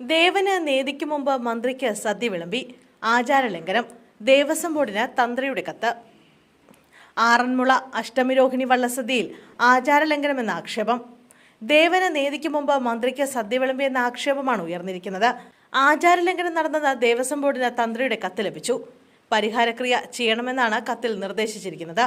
ദേവന് നേതിക്ക് മുമ്പ് മന്ത്രിക്ക് സദ്യ വിളമ്പി. ആചാരലംഘനം. ദേവസ്വം ബോർഡിന് തന്ത്രിയുടെ കത്ത്. ആറന്മുള അഷ്ടമിരോഹിണി വള്ളസദ്യയിൽ ആചാരലംഘനമെന്ന ആക്ഷേപം. ദേവന് നേതിക്ക് മുമ്പ് മന്ത്രിക്ക് സദ്യ വിളമ്പിയെന്ന ആക്ഷേപമാണ് ഉയർന്നിരിക്കുന്നത്. ആചാരലംഘനം നടന്നത് ദേവസ്വം ബോർഡിന് തന്ത്രിയുടെ കത്ത് ലഭിച്ചു. പരിഹാരക്രിയ ചെയ്യണമെന്നാണ് കത്തിൽ നിർദ്ദേശിച്ചിരിക്കുന്നത്.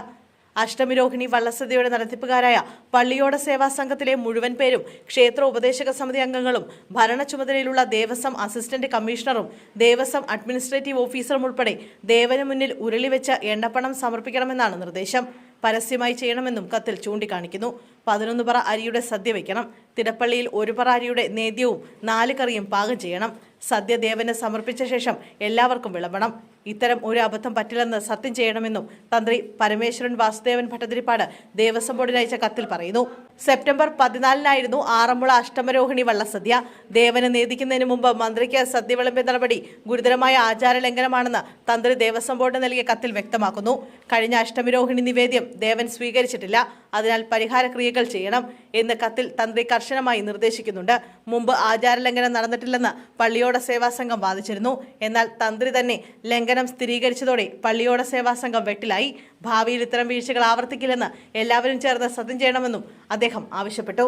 അഷ്ടമിരോഹിണി വള്ളസദ്യയുടെ നടത്തിപ്പുകാരായ പള്ളിയോട സേവാ സംഘത്തിലെ മുഴുവൻ പേരും ക്ഷേത്ര ഉപദേശക സമിതി അംഗങ്ങളും ഭരണ ചുമതലയിലുള്ള ദേവസ്വം അസിസ്റ്റന്റ് കമ്മീഷണറും ദേവസ്വം അഡ്മിനിസ്ട്രേറ്റീവ് ഓഫീസറും ഉൾപ്പെടെ ദേവന് മുന്നിൽ ഉരുളിവെച്ച എണ്ണപ്പണം സമർപ്പിക്കണമെന്നാണ് നിർദ്ദേശം. പരസ്യമായി ചെയ്യണമെന്നും കത്തിൽ ചൂണ്ടിക്കാണിക്കുന്നു. പതിനൊന്ന് പറ അരിയുടെ സദ്യ വയ്ക്കണം തിടപ്പള്ളിയിൽ ഒരു പറ അരിയുടെ നേദ്യവും നാല് കറിയും പാകം ചെയ്യണം. സദ്യ ദേവന് സമർപ്പിച്ച ശേഷം എല്ലാവർക്കും വിളമ്പണം. ഇത്തരം ഒരു അബദ്ധം പറ്റില്ലെന്ന് സത്യം ചെയ്യണമെന്നും തന്ത്രി പരമേശ്വരൻ വാസുദേവൻ ഭട്ടതിരിപ്പാട് ദേവസ്വം ബോർഡിന് അയച്ച കത്തിൽ പറയുന്നു. സെപ്റ്റംബർ പതിനാലിനായിരുന്നു ആറന്മുള അഷ്ടമരോഹിണി വള്ളസദ്യ. ദേവന് നേദിക്കുന്നതിന് മുമ്പ് മന്ത്രിക്ക് സദ്യ വിളമ്പിയ നടപടി ഗുരുതരമായ ആചാര ലംഘനമാണെന്ന് തന്ത്രി ദേവസ്വം ബോർഡ് നൽകിയ കത്തിൽ വ്യക്തമാക്കുന്നു. കഴിഞ്ഞ അഷ്ടമരോഹിണി നിവേദ്യം ദേവൻ സ്വീകരിച്ചിട്ടില്ല. അതിനാൽ പരിഹാര ക്രിയകൾ ചെയ്യണം എന്ന് കത്തിൽ തന്ത്രി കർശനമായി നിർദ്ദേശിക്കുന്നുണ്ട്. മുമ്പ് ആചാരലംഘനം നടന്നിട്ടില്ലെന്ന് പള്ളിയോട സേവാ സംഘം വാദിച്ചിരുന്നു. എന്നാൽ തന്ത്രി തന്നെ ലംഘനം സ്ഥിരീകരിച്ചതോടെ പള്ളിയോട സേവാ സംഘം വെട്ടിലായി. ഭാവിയിൽ ഇത്തരം വീഴ്ചകൾ ആവർത്തിക്കില്ലെന്ന് എല്ലാവരും ചേർന്ന് സത്യം ചെയ്യണമെന്നും അദ്ദേഹം ആവശ്യപ്പെട്ടു.